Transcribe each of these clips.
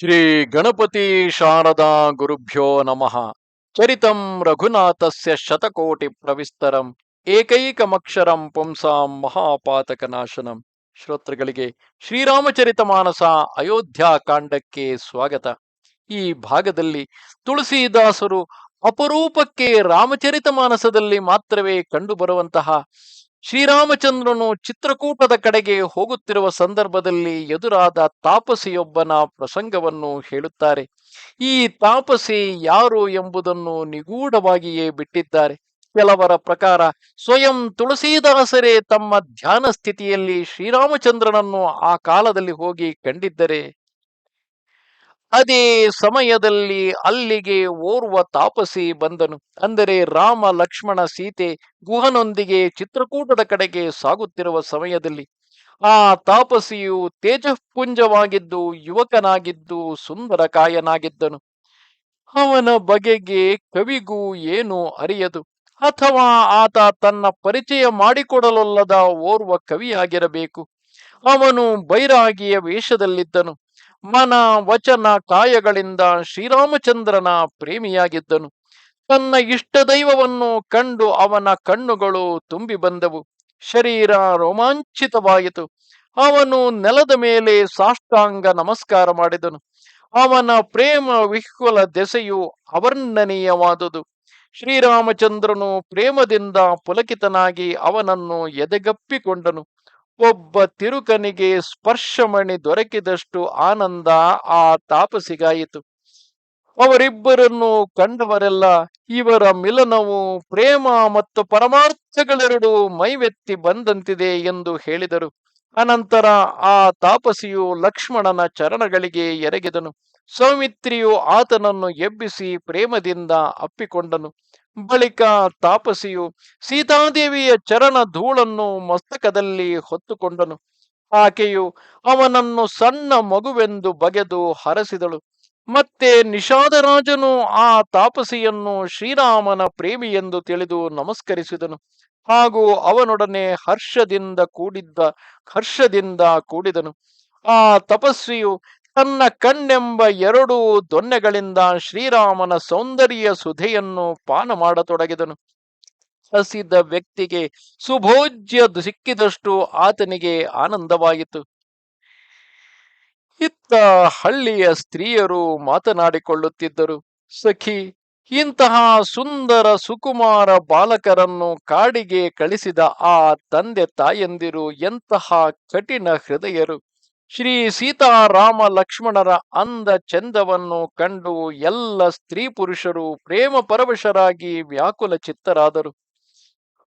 ಶ್ರೀ ಗಣಪತಿ ಶಾರದಾ ಗುರುಭ್ಯೋ ನಮಃ. ಚರಿತಂ ರಘುನಾಥಸ್ಯ ಶತಕೋಟಿ ಪ್ರವಿಸ್ತರಂ, ಏಕೈಕಮಕ್ಷರಂ ಪುಂಸಾಂ ಮಹಾಪಾತಕ ನಾಶನಂ ಶ್ರೋತೃಗಳಿಗೆ ಶ್ರೀರಾಮಚರಿತ ಮಾನಸ ಕಾಂಡಕ್ಕೆ ಸ್ವಾಗತ. ಈ ಭಾಗದಲ್ಲಿ ತುಳಸಿದಾಸರು ಅಪರೂಪಕ್ಕೆ ರಾಮಚರಿತ ಮಾನಸದಲ್ಲಿ ಮಾತ್ರವೇ ಕಂಡುಬರುವಂತಹ ಶ್ರೀರಾಮಚಂದ್ರನು ಚಿತ್ರಕೂಟದ ಕಡೆಗೆ ಹೋಗುತ್ತಿರುವ ಸಂದರ್ಭದಲ್ಲಿ ಎದುರಾದ ತಾಪಸಿಯೊಬ್ಬನ ಪ್ರಸಂಗವನ್ನು ಹೇಳುತ್ತಾರೆ. ಈ ತಾಪಸಿ ಯಾರು ಎಂಬುದನ್ನು ನಿಗೂಢವಾಗಿಯೇ ಬಿಟ್ಟಿದ್ದಾರೆ. ಕೆಲವರ ಪ್ರಕಾರ ಸ್ವಯಂ ತುಳಸೀದಾಸರೇ ತಮ್ಮ ಧ್ಯಾನ ಸ್ಥಿತಿಯಲ್ಲಿ ಶ್ರೀರಾಮಚಂದ್ರನನ್ನು ಆ ಕಾಲದಲ್ಲಿ ಹೋಗಿ ಕಂಡಿದ್ದರೆ ಅದೇ ಸಮಯದಲ್ಲಿ ಅಲ್ಲಿಗೆ ಓರ್ವ ತಾಪಸಿ ಬಂದನು. ಅಂದರೆ ರಾಮ ಲಕ್ಷ್ಮಣ ಸೀತೆ ಗುಹನೊಂದಿಗೆ ಚಿತ್ರಕೂಟದ ಕಡೆಗೆ ಸಾಗುತ್ತಿರುವ ಸಮಯದಲ್ಲಿ ಆ ತಾಪಸಿಯು ತೇಜಃಪುಂಜವಾಗಿದ್ದು ಯುವಕನಾಗಿದ್ದು ಸುಂದರ ಕಾಯನಾಗಿದ್ದನು ಅವನ ಬಗೆಗೆ ಕವಿಗೂ ಏನೂ ಅರಿಯದು. ಅಥವಾ ಆತ ತನ್ನ ಪರಿಚಯ ಮಾಡಿಕೊಡಲೊಲ್ಲದ ಓರ್ವ ಕವಿಯಾಗಿರಬೇಕು. ಅವನು ಬೈರಾಗಿಯ ವೇಷದಲ್ಲಿದ್ದನು. ಮನ ವಚನ ಕಾಯಗಳಿಂದ ಶ್ರೀರಾಮಚಂದ್ರನ ಪ್ರೇಮಿಯಾಗಿದ್ದನು. ತನ್ನ ಇಷ್ಟ ದೈವವನ್ನು ಕಂಡು ಅವನ ಕಣ್ಣುಗಳು ತುಂಬಿ ಬಂದವು. ಶರೀರ ರೋಮಾಂಚಿತವಾಯಿತು. ಅವನು ನೆಲದ ಮೇಲೆ ಸಾಷ್ಟಾಂಗ ನಮಸ್ಕಾರ ಮಾಡಿದನು. ಅವನ ಪ್ರೇಮ ವಿಹ್ವಲ ದೆಸೆಯು ಅವರ್ಣನೀಯವಾದುದು. ಶ್ರೀರಾಮಚಂದ್ರನು ಪ್ರೇಮದಿಂದ ಪುಲಕಿತನಾಗಿ ಅವನನ್ನು ಎದೆಗಪ್ಪಿಕೊಂಡನು. ಒಬ್ಬ ತಿರುಕನಿಗೆ ಸ್ಪರ್ಶಮಣಿ ದೊರಕಿದಷ್ಟು ಆನಂದ ಆ ತಾಪಸಿಗಾಯಿತು. ಅವರಿಬ್ಬರನ್ನು ಕಂಡವರೆಲ್ಲ ಇವರ ಮಿಲನವು ಪ್ರೇಮ ಮತ್ತು ಪರಮಾರ್ಥಗಳೆರಡು ಮೈವೆತ್ತಿ ಬಂದಂತಿದೆ ಎಂದು ಹೇಳಿದರು. ಅನಂತರ ಆ ತಾಪಸಿಯು ಲಕ್ಷ್ಮಣನ ಚರಣಗಳಿಗೆ ಎರಗಿದನು. ಸೌಮಿತ್ರಿಯು ಆತನನ್ನು ಎಬ್ಬಿಸಿ ಪ್ರೇಮದಿಂದ ಅಪ್ಪಿಕೊಂಡನು. ಬಳಿಕ ತಾಪಸಿಯು ಸೀತಾದೇವಿಯ ಚರಣ ಧೂಳನ್ನು ಮಸ್ತಕದಲ್ಲಿ ಹೊತ್ತುಕೊಂಡನು. ಆಕೆಯು ಅವನನ್ನು ಸಣ್ಣ ಮಗುವೆಂದು ಬಗೆದು ಹರಸಿದಳು. ಮತ್ತೆ ನಿಷಾದರಾಜನು ಆ ತಾಪಸಿಯನ್ನು ಶ್ರೀರಾಮನ ಪ್ರೇಮಿ ಎಂದು ತಿಳಿದು ನಮಸ್ಕರಿಸಿದನು. ಹಾಗೂ ಅವನೊಡನೆ ಹರ್ಷದಿಂದ ಕೂಡಿದ್ದ, ಹರ್ಷದಿಂದ ಕೂಡಿದನು. ಆ ತಪಸ್ವಿಯು ತನ್ನ ಕಣ್ಣೆಂಬ ಎರಡು ದೊನ್ನೆಗಳಿಂದ ಶ್ರೀರಾಮನ ಸೌಂದರ್ಯ ಸುಧೆಯನ್ನು ಪಾನ ಮಾಡತೊಡಗಿದನು. ಹಸಿದ ವ್ಯಕ್ತಿಗೆ ಸುಭೋಜ್ಯ ಸಿಕ್ಕಿದಷ್ಟು ಆತನಿಗೆ ಆನಂದವಾಯಿತು. ಇತ್ತ ಹಳ್ಳಿಯ ಸ್ತ್ರೀಯರು ಮಾತನಾಡಿಕೊಳ್ಳುತ್ತಿದ್ದರು, ಸಖಿ, ಇಂತಹ ಸುಂದರ ಸುಕುಮಾರ ಬಾಲಕರನ್ನು ಕಾಡಿಗೆ ಕಳಿಸಿದ ಆ ತಂದೆ ತಾಯಂದಿರು ಎಂತಹ ಕಠಿಣ ಹೃದಯರು. ಶ್ರೀ ಸೀತಾರಾಮ ಲಕ್ಷ್ಮಣರ ಅಂದ ಚಂದವನ್ನು ಕಂಡು ಎಲ್ಲ ಸ್ತ್ರೀ ಪುರುಷರು ಪ್ರೇಮ ಪರವಶರಾಗಿ ವ್ಯಾಕುಲ ಚಿತ್ತರಾದರು.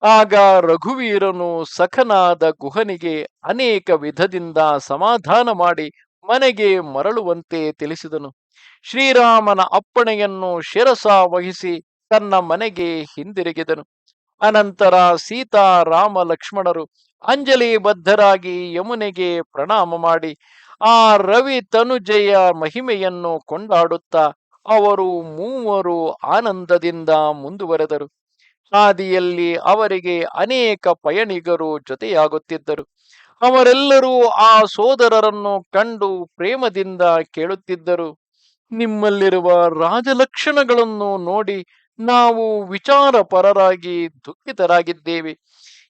ಆಗ ರಘುವೀರನು ಸಖನಾದ ಗುಹನಿಗೆ ಅನೇಕ ವಿಧದಿಂದ ಸಮಾಧಾನ ಮಾಡಿ ಮನೆಗೆ ಮರಳುವಂತೆ ತಿಳಿಸಿದನು. ಶ್ರೀರಾಮನ ಅಪ್ಪಣೆಯನ್ನು ಶಿರಸ ವಹಿಸಿ ತನ್ನ ಮನೆಗೆ ಹಿಂದಿರುಗಿದನು. ಅನಂತರ ಸೀತಾ ರಾಮ ಲಕ್ಷ್ಮಣರು ಅಂಜಲಿ ಬದ್ಧರಾಗಿ ಯಮುನೆಗೆ ಪ್ರಣಾಮ ಮಾಡಿ, ಆ ರವಿ ತನುಜಯ ಮಹಿಮೆಯನ್ನು ಕೊಂಡಾಡುತ್ತಾ ಅವರು ಮೂವರು ಆನಂದದಿಂದ ಮುಂದುವರೆದರು. ಹಾದಿಯಲ್ಲಿ ಅವರಿಗೆ ಅನೇಕ ಪಯಣಿಗರು ಜೊತೆಯಾಗುತ್ತಿದ್ದರು. ಅವರೆಲ್ಲರೂ ಆ ಸೋದರರನ್ನು ಕಂಡು ಪ್ರೇಮದಿಂದ ಕೇಳುತ್ತಿದ್ದರು. ನಿಮ್ಮಲ್ಲಿರುವ ರಾಜಲಕ್ಷಣಗಳನ್ನು ನೋಡಿ ನಾವು ವಿಚಾರ ಪರರಾಗಿ ದುಃಖಿತರಾಗಿದ್ದೇವೆ.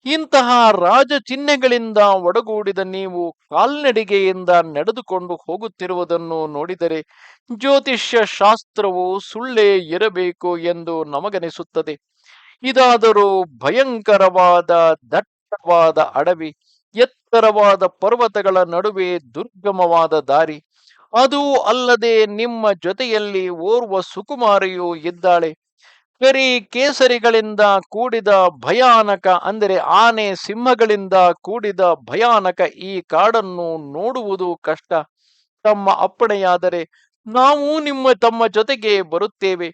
ಇಂತಹ ರಾಜ ಚಿಹ್ನೆಗಳಿಂದ ಒಡಗೂಡಿದ ನೀವು ಕಾಲ್ನಡಿಗೆಯಿಂದ ನಡೆದುಕೊಂಡು ಹೋಗುತ್ತಿರುವುದನ್ನು ನೋಡಿದರೆ ಜ್ಯೋತಿಷ್ಯ ಶಾಸ್ತ್ರವು ಸುಳ್ಳೇ ಇರಬೇಕು ಎಂದು ನಮಗನಿಸುತ್ತದೆ. ಇದಾದರೂ ಭಯಂಕರವಾದ, ದಟ್ಟವಾದ ಅಡವಿ, ಎತ್ತರವಾದ ಪರ್ವತಗಳ ನಡುವೆ ದುರ್ಗಮವಾದ ದಾರಿ, ಅದೂ ಅಲ್ಲದೆ ನಿಮ್ಮ ಜೊತೆಯಲ್ಲಿ ಓರ್ವ ಸುಕುಮಾರಿಯು ಇದ್ದಾಳೆ. ಕರಿ ಕೇಸರಿಗಳಿಂದ ಕೂಡಿದ ಭಯಾನಕ, ಅಂದರೆ ಆನೆ ಸಿಂಹಗಳಿಂದ ಕೂಡಿದ ಭಯಾನಕ ಈ ಕಾಡನ್ನು ನೋಡುವುದು ಕಷ್ಟ. ತಮ್ಮ ಅಪ್ಪಣೆಯಾದರೆ ನಾವು ನಿಮ್ಮ ತಮ್ಮ ಜೊತೆಗೆ ಬರುತ್ತೇವೆ.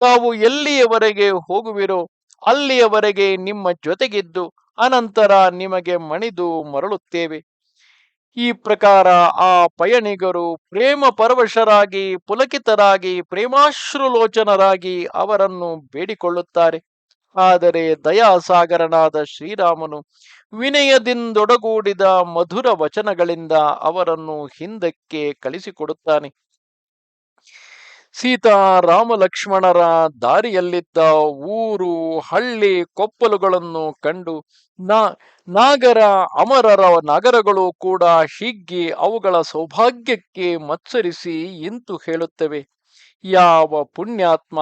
ತಾವು ಎಲ್ಲಿಯವರೆಗೆ ಹೋಗುವಿರೋ ಅಲ್ಲಿಯವರೆಗೆ ನಿಮ್ಮ ಜೊತೆಗಿದ್ದು, ಅನಂತರ ನಿಮಗೆ ಮಣಿದು ಮರಳುತ್ತೇವೆ. ಈ ಪ್ರಕಾರ ಆ ಪಯಣಿಗರು ಪ್ರೇಮ ಪರವಶರಾಗಿ, ಪುಲಕಿತರಾಗಿ, ಪ್ರೇಮಾಶ್ರುಲೋಚನರಾಗಿ ಅವರನ್ನು ಬೇಡಿಕೊಳ್ಳುತ್ತಾರೆ. ಆದರೆ ದಯಾಸಾಗರನಾದ ಶ್ರೀರಾಮನು ವಿನಯದಿಂದೊಡಗೂಡಿದ ಮಧುರ ವಚನಗಳಿಂದ ಅವರನ್ನು ಹಿಂದಕ್ಕೆ ಕಳಿಸಿಕೊಡುತ್ತಾನೆ. ಸೀತಾ ರಾಮ ಲಕ್ಷ್ಮಣರ ದಾರಿಯಲ್ಲಿದ್ದ ಊರು, ಹಳ್ಳಿ ಕೊಪ್ಪಲುಗಳನ್ನು ಕಂಡು ನಾ, ನಾಗರ ಅಮರರ ನಗರಗಳು ಕೂಡ ಹಿಗ್ಗಿ ಅವುಗಳ ಸೌಭಾಗ್ಯಕ್ಕೆ ಮತ್ಸರಿಸಿ ಇಂತು ಹೇಳುತ್ತವೆ. ಯಾವ ಪುಣ್ಯಾತ್ಮ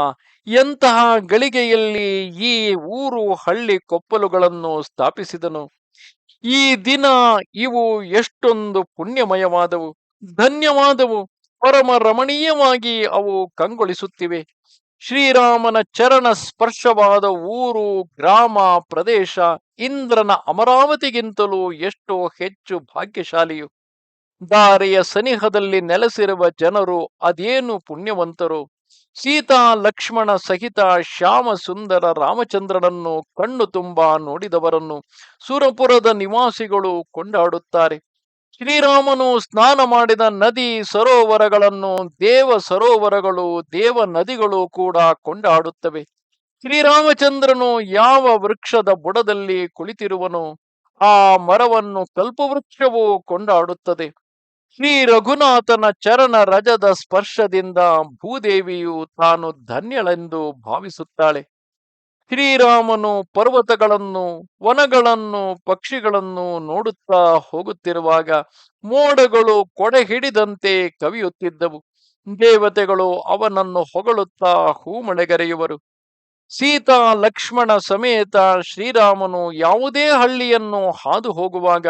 ಎಂತಹ ಗಳಿಗೆಯಲ್ಲಿ ಈ ಊರು, ಹಳ್ಳಿ ಕೊಪ್ಪಲುಗಳನ್ನು ಸ್ಥಾಪಿಸಿದನು. ಈ ದಿನ ಇವು ಎಷ್ಟೊಂದು ಪುಣ್ಯಮಯವಾದವು. ಧನ್ಯವಾದವು. ಪರಮ ರಮಣೀಯವಾಗಿ ಅವು ಕಂಗೊಳಿಸುತ್ತಿವೆ. ಶ್ರೀರಾಮನ ಚರಣ ಸ್ಪರ್ಶವಾದ ಊರು, ಗ್ರಾಮ, ಪ್ರದೇಶ, ಇಂದ್ರನ ಅಮರಾವತಿಗಿಂತಲೂ ಎಷ್ಟೋ ಹೆಚ್ಚು ಭಾಗ್ಯಶಾಲಿಯು. ದಾರಿಯ ಸನಿಹದಲ್ಲಿ ನೆಲೆಸಿರುವ ಜನರು ಅದೇನು ಪುಣ್ಯವಂತರು. ಸೀತಾ, ಲಕ್ಷ್ಮಣ ಸಹಿತ ಶ್ಯಾಮ ಸುಂದರ ರಾಮಚಂದ್ರನನ್ನು ಕಣ್ಣು ತುಂಬಾ ನೋಡಿದವರನ್ನು ಸುರಪುರದ ನಿವಾಸಿಗಳು ಕೊಂಡಾಡುತ್ತಾರೆ. ಶ್ರೀರಾಮನು ಸ್ನಾನ ಮಾಡಿದ ನದಿ ಸರೋವರಗಳನ್ನು ದೇವ ಸರೋವರಗಳು, ದೇವ ನದಿಗಳು ಕೂಡ ಕೊಂಡಾಡುತ್ತವೆ. ಶ್ರೀರಾಮಚಂದ್ರನು ಯಾವ ವೃಕ್ಷದ ಬುಡದಲ್ಲಿ ಕುಳಿತಿರುವನು ಆ ಮರವನ್ನು ಕಲ್ಪವೃಕ್ಷವು ಕೊಂಡಾಡುತ್ತದೆ. ಶ್ರೀ ರಘುನಾಥನ ಚರಣ ರಜದ ಸ್ಪರ್ಶದಿಂದ ಭೂದೇವಿಯು ತಾನು ಧನ್ಯಳೆಂದು ಭಾವಿಸುತ್ತಾಳೆ. ಶ್ರೀರಾಮನು ಪರ್ವತಗಳನ್ನು, ವನಗಳನ್ನು, ಪಕ್ಷಿಗಳನ್ನು ನೋಡುತ್ತಾ ಹೋಗುತ್ತಿರುವಾಗ ಮೋಡಗಳು ಕೊಡೆ ಹಿಡಿದಂತೆ ಕವಿಯುತ್ತಿದ್ದವು. ದೇವತೆಗಳು ಅವನನ್ನು ಹೊಗಳುತ್ತಾ ಹೂಮಳೆಗರೆಯುವರು. ಸೀತಾ, ಲಕ್ಷ್ಮಣ ಸಮೇತ ಶ್ರೀರಾಮನು ಯಾವುದೇ ಹಳ್ಳಿಯನ್ನು ಹಾದು ಹೋಗುವಾಗ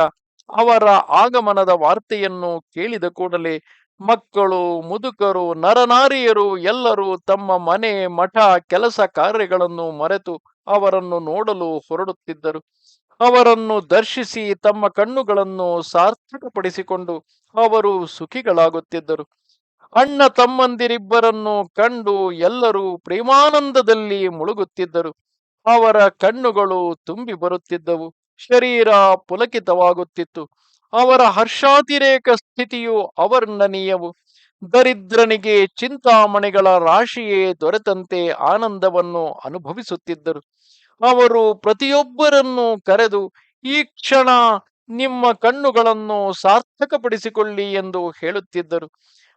ಅವರ ಆಗಮನದ ವಾರ್ತೆಯನ್ನು ಕೇಳಿದ ಕೂಡಲೇ ಮಕ್ಕಳು, ಮುದುಕರು, ನರನಾರಿಯರು ಎಲ್ಲರೂ ತಮ್ಮ ಮನೆ, ಮಠ, ಕೆಲಸ ಕಾರ್ಯಗಳನ್ನು ಮರೆತು ಅವರನ್ನು ನೋಡಲು ಹೊರಡುತ್ತಿದ್ದರು. ಅವರನ್ನು ದರ್ಶಿಸಿ ತಮ್ಮ ಕಣ್ಣುಗಳನ್ನು ಸಾರ್ಥಕಪಡಿಸಿಕೊಂಡು ಅವರು ಸುಖಿಗಳಾಗುತ್ತಿದ್ದರು. ಅಣ್ಣ ತಮ್ಮಂದಿರಿಬ್ಬರನ್ನು ಕಂಡು ಎಲ್ಲರೂ ಪ್ರೇಮಾನಂದದಲ್ಲಿ ಮುಳುಗುತ್ತಿದ್ದರು. ಅವರ ಕಣ್ಣುಗಳು ತುಂಬಿ ಬರುತ್ತಿದ್ದವು. ಶರೀರ ಪುಲಕಿತವಾಗುತ್ತಿತ್ತು. ಅವರ ಹರ್ಷಾತಿರೇಕ ಸ್ಥಿತಿಯು ಅವರ್ಣನೀಯವು ದರಿದ್ರನಿಗೆ ಚಿಂತಾಮಣಿಗಳ ರಾಶಿಯೇ ದೊರೆತಂತೆ ಆನಂದವನ್ನು ಅನುಭವಿಸುತ್ತಿದ್ದರು. ಅವರು ಪ್ರತಿಯೊಬ್ಬರನ್ನು ಕರೆದು, ಈ ಕ್ಷಣ ನಿಮ್ಮ ಕಣ್ಣುಗಳನ್ನು ಸಾರ್ಥಕಪಡಿಸಿಕೊಳ್ಳಿ ಎಂದು ಹೇಳುತ್ತಿದ್ದರು.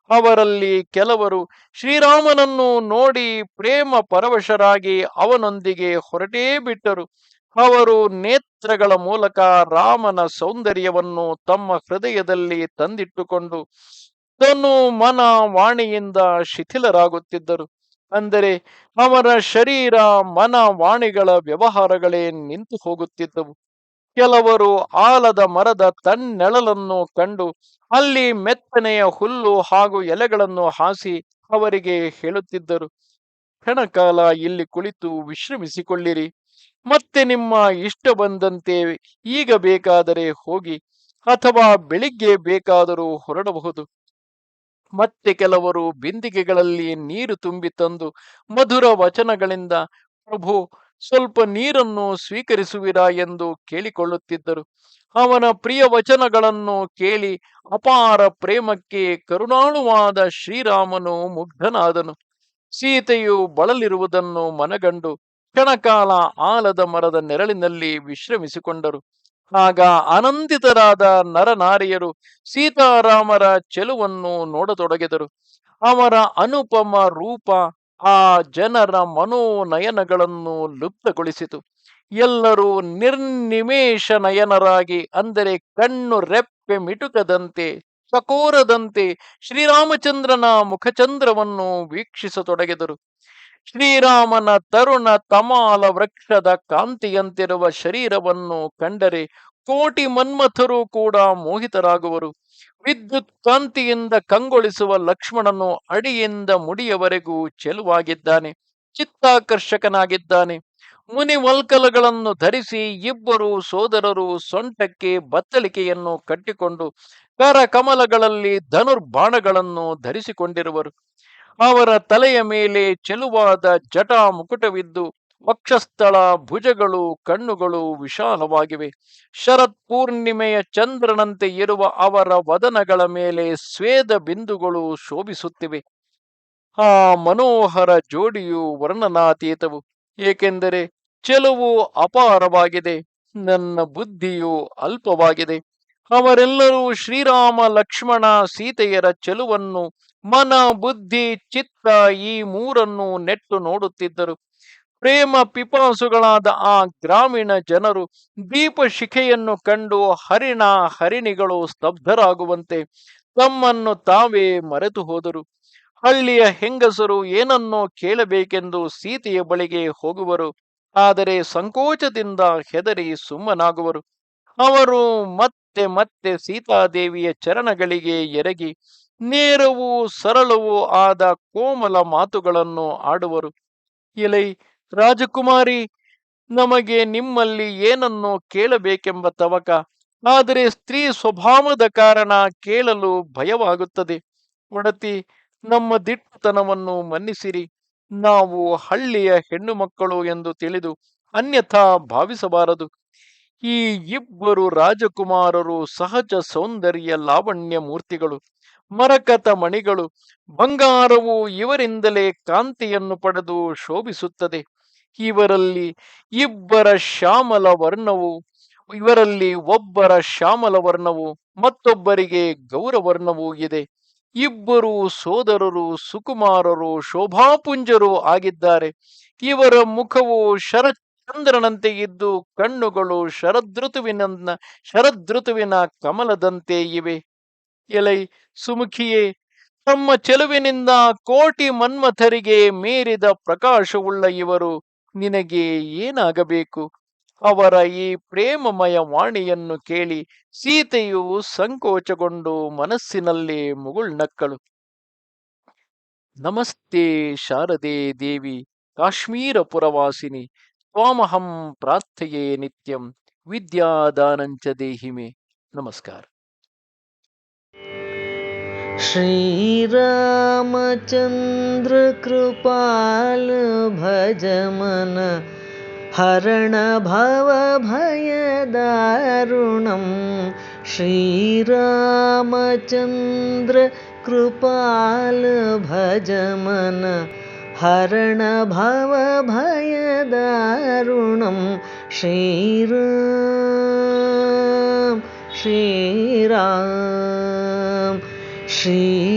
ಅವರಲ್ಲಿ ಕೆಲವರು, ಶ್ರೀರಾಮನನ್ನು ನೋಡಿ ಪ್ರೇಮ ಪರವಶರಾಗಿ ಅವನೊಂದಿಗೆ ಹೊರಟೇ ಬಿಟ್ಟರು. ಅವರು ನೇತ್ರಗಳ ಮೂಲಕ ರಾಮನ ಸೌಂದರ್ಯವನ್ನು ತಮ್ಮ ಹೃದಯದಲ್ಲಿ ತಂದಿಟ್ಟುಕೊಂಡು ತನು ಮನ ವಾಣಿಯಿಂದ ಶಿಥಿಲರಾಗುತ್ತಿದ್ದರು. ಅಂದರೆ ಅವರ ಶರೀರ, ಮನ ವಾಣಿಗಳ ವ್ಯವಹಾರಗಳೇ ನಿಂತು ಹೋಗುತ್ತಿದ್ದವು. ಕೆಲವರು ಆಲದ ಮರದ ತನ್ನೆಳಲನ್ನು ಕಂಡು ಅಲ್ಲಿ ಮೆತ್ತನೆಯ ಹುಲ್ಲು ಹಾಗೂ ಎಲೆಗಳನ್ನು ಹಾಸಿ ಅವರಿಗೆ ಹೇಳುತ್ತಿದ್ದರು, ಕ್ಷಣಕಾಲ ಇಲ್ಲಿ ಕುಳಿತು ವಿಶ್ರಮಿಸಿಕೊಳ್ಳಿರಿ. ಮತ್ತೆ ನಿಮ್ಮ ಇಷ್ಟ ಬಂದಂತೆ ಈಗ ಬೇಕಾದರೆ ಹೋಗಿ ಅಥವಾ ಬೆಳಿಗ್ಗೆ ಬೇಕಾದರೂ ಹೊರಡಬಹುದು. ಮತ್ತೆ ಕೆಲವರು ಬಿಂದಿಗೆಗಳಲ್ಲಿ ನೀರು ತುಂಬಿ ತಂದು ಮಧುರ ವಚನಗಳಿಂದ, ಪ್ರಭು, ಸ್ವಲ್ಪ ನೀರನ್ನು ಸ್ವೀಕರಿಸುವಿರಾ? ಎಂದು ಕೇಳಿಕೊಳ್ಳುತ್ತಿದ್ದರು. ಅವನ ಪ್ರಿಯ ವಚನಗಳನ್ನು ಕೇಳಿ ಅಪಾರ ಪ್ರೇಮಕ್ಕೆ ಕರುಣಾಳುವಾದ ಶ್ರೀರಾಮನು ಮುಗ್ಧನಾದನು. ಸೀತೆಯು ಬಳಲಿರುವುದನ್ನು ಮನಗಂಡು ಕ್ಷಣಕಾಲ ಆಲದ ಮರದ ನೆರಳಿನಲ್ಲಿ ವಿಶ್ರಮಿಸಿಕೊಂಡರು. ಆಗ ಆನಂದಿತರಾದ ನರನಾರಿಯರು ಸೀತಾರಾಮರ ಚೆಲುವನ್ನು ನೋಡತೊಡಗಿದರು. ಅವರ ಅನುಪಮ ರೂಪ ಆ ಜನರ ಮನೋನಯನಗಳನ್ನು ಲುಪ್ತಗೊಳಿಸಿತು. ಎಲ್ಲರೂ ನಿರ್ನಿಮೇಷ ನಯನರಾಗಿ, ಅಂದರೆ ಕಣ್ಣು ರೆಪ್ಪೆ ಮಿಟುಕದಂತೆ, ಸಕೋರದಂತೆ ಶ್ರೀರಾಮಚಂದ್ರನ ಮುಖಚಂದ್ರವನ್ನು ವೀಕ್ಷಿಸತೊಡಗಿದರು. ಶ್ರೀರಾಮನ ತರುಣ ತಮಾಲ ವೃಕ್ಷದ ಕಾಂತಿಯಂತಿರುವ ಶರೀರವನ್ನು ಕಂಡರೆ ಕೋಟಿ ಮನ್ಮಥರು ಕೂಡ ಮೋಹಿತರಾಗುವರು. ವಿದ್ಯುತ್ ಕಾಂತಿಯಿಂದ ಕಂಗೊಳಿಸುವ ಲಕ್ಷ್ಮಣನು ಅಡಿಯಿಂದ ಮುಡಿಯವರೆಗೂ ಚೆಲುವಾಗಿದ್ದಾನೆ, ಚಿತ್ತಾಕರ್ಷಕನಾಗಿದ್ದಾನೆ. ಮುನಿವಲ್ಕಲಗಳನ್ನು ಧರಿಸಿ ಇಬ್ಬರು ಸೋದರರು ಸೊಂಟಕ್ಕೆ ಬತ್ತಲಿಕೆಯನ್ನು ಕಟ್ಟಿಕೊಂಡು ಕರಕಮಲಗಳಲ್ಲಿ ಧನುರ್ಬಾಣಗಳನ್ನು ಧರಿಸಿಕೊಂಡಿರುವರು. ಅವರ ತಲೆಯ ಮೇಲೆ ಚೆಲುವಾದ ಜಟಾ ಮುಕುಟವಿದ್ದು ವಕ್ಷಸ್ಥಳ ಭುಜಗಳು ಕಣ್ಣುಗಳು ವಿಶಾಲವಾಗಿವೆ. ಶರತ್ ಪೂರ್ಣಿಮೆಯ ಚಂದ್ರನಂತೆ ಇರುವ ಅವರ ವದನಗಳ ಮೇಲೆ ಸ್ವೇದ ಬಿಂದುಗಳು ಶೋಭಿಸುತ್ತಿವೆ. ಆ ಮನೋಹರ ಜೋಡಿಯು ವರ್ಣನಾತೀತವು. ಏಕೆಂದರೆ ಚೆಲುವು ಅಪಾರವಾಗಿದೆ. ನನ್ನ ಬುದ್ಧಿಯು ಅಲ್ಪವಾಗಿದೆ. ಅವರೆಲ್ಲರೂ ಶ್ರೀರಾಮ, ಲಕ್ಷ್ಮಣ ಸೀತೆಯರ ಚೆಲುವನ್ನು, ಮನ, ಬುದ್ಧಿ, ಚಿತ್ತ ಈ ಮೂರನ್ನು ನೆಟ್ಟು ನೋಡುತ್ತಿದ್ದರು. ಪ್ರೇಮ ಪಿಪಾಸುಗಳಾದ ಆ ಗ್ರಾಮೀಣ ಜನರು ದೀಪ ಶಿಖೆಯನ್ನು ಕಂಡು ಹರಿಣ ಹರಿಣಿಗಳು ಸ್ತಬ್ಧರಾಗುವಂತೆ ತಮ್ಮನ್ನು ತಾವೇ ಮರೆತು ಹೋದರು. ಹಳ್ಳಿಯ ಹೆಂಗಸರು ಏನನ್ನೋ ಕೇಳಬೇಕೆಂದು ಸೀತೆಯ ಬಳಿಗೆ ಹೋಗುವರು, ಆದರೆ ಸಂಕೋಚದಿಂದ ಹೆದರಿ ಸುಮ್ಮನಾಗುವರು. ಅವರು ಮತ್ತೆ ಮತ್ತೆ ಸೀತಾದೇವಿಯ ಚರಣಗಳಿಗೆ ಎರಗಿ ನೇರವೂ ಸರಳವೂ ಆದ ಕೋಮಲ ಮಾತುಗಳನ್ನು ಆಡುವರು. ಎಲೈ ರಾಜಕುಮಾರಿ, ನಮಗೆ ನಿಮ್ಮಲ್ಲಿ ಏನನ್ನು ಕೇಳಬೇಕೆಂಬ ತವಕ? ಆದರೆ ಸ್ತ್ರೀ ಸ್ವಭಾವದ ಕಾರಣ ಕೇಳಲು ಭಯವಾಗುತ್ತದೆ. ಒಡತಿ, ನಮ್ಮ ದಿಟ್ಟತನವನ್ನು ಮನ್ನಿಸಿರಿ. ನಾವು ಹಳ್ಳಿಯ ಹೆಣ್ಣು ಮಕ್ಕಳು ಎಂದು ತಿಳಿದು ಅನ್ಯಥಾ ಭಾವಿಸಬಾರದು. ಈ ಇಬ್ಬರು ರಾಜಕುಮಾರರು ಸಹಜ ಸೌಂದರ್ಯ ಲಾವಣ್ಯ ಮೂರ್ತಿಗಳು, ಮರಕತ ಮಣಿಗಳು, ಬಂಗಾರವು ಇವರಿಂದಲೇ ಕಾಂತಿಯನ್ನು ಪಡೆದು ಶೋಭಿಸುತ್ತದೆ. ಇವರಲ್ಲಿ ಇಬ್ಬರ ಶ್ಯಾಮಲ ವರ್ಣವು, ಇವರಲ್ಲಿ ಒಬ್ಬರ ಶ್ಯಾಮಲ ವರ್ಣವು, ಮತ್ತೊಬ್ಬರಿಗೆ ಗೌರವರ್ಣವೂ ಇದೆ. ಇಬ್ಬರು ಸೋದರರು, ಸುಕುಮಾರರು, ಶೋಭಾಪುಂಜರು ಆಗಿದ್ದಾರೆ. ಇವರ ಮುಖವು ಶರಚಂದ್ರನಂತೆ ಇದ್ದು ಕಣ್ಣುಗಳು ಶರದೃತುವಿನ ಶರದೃತುವಿನ ಕಮಲದಂತೆ ಇವೆ. ಎಲೈ ಸುಮುಖಿಯೇ, ತಮ್ಮ ಚೆಲುವಿನಿಂದ ಕೋಟಿ ಮನ್ಮಥರಿಗೆ ಮೀರಿದ ಪ್ರಕಾಶವುಳ್ಳ ಇವರು ನಿನಗೆ ಏನಾಗಬೇಕು? ಅವರ ಈ ಪ್ರೇಮಮಯ ವಾಣಿಯನ್ನು ಕೇಳಿ ಸೀತೆಯು ಸಂಕೋಚಗೊಂಡು ಮನಸ್ಸಿನಲ್ಲಿ ಮುಗುಳ್ನಕ್ಕಳು ನಮಸ್ತೆ ಶಾರದೆ ದೇವಿ, ಕಾಶ್ಮೀರ ಪುರವಾಸಿನಿ त्वामहं प्रार्थये नित्यम नित्यं विद्यादानञ्च देहि मे। नमस्कार। श्रीरामचन्द्रकृपाल भजमन हरण भव भय भवभयदारुणं श्रीरामचन्द्र कृपाल भजमन हरण भव भय करुणं श्रीराम श्रीराम। श्री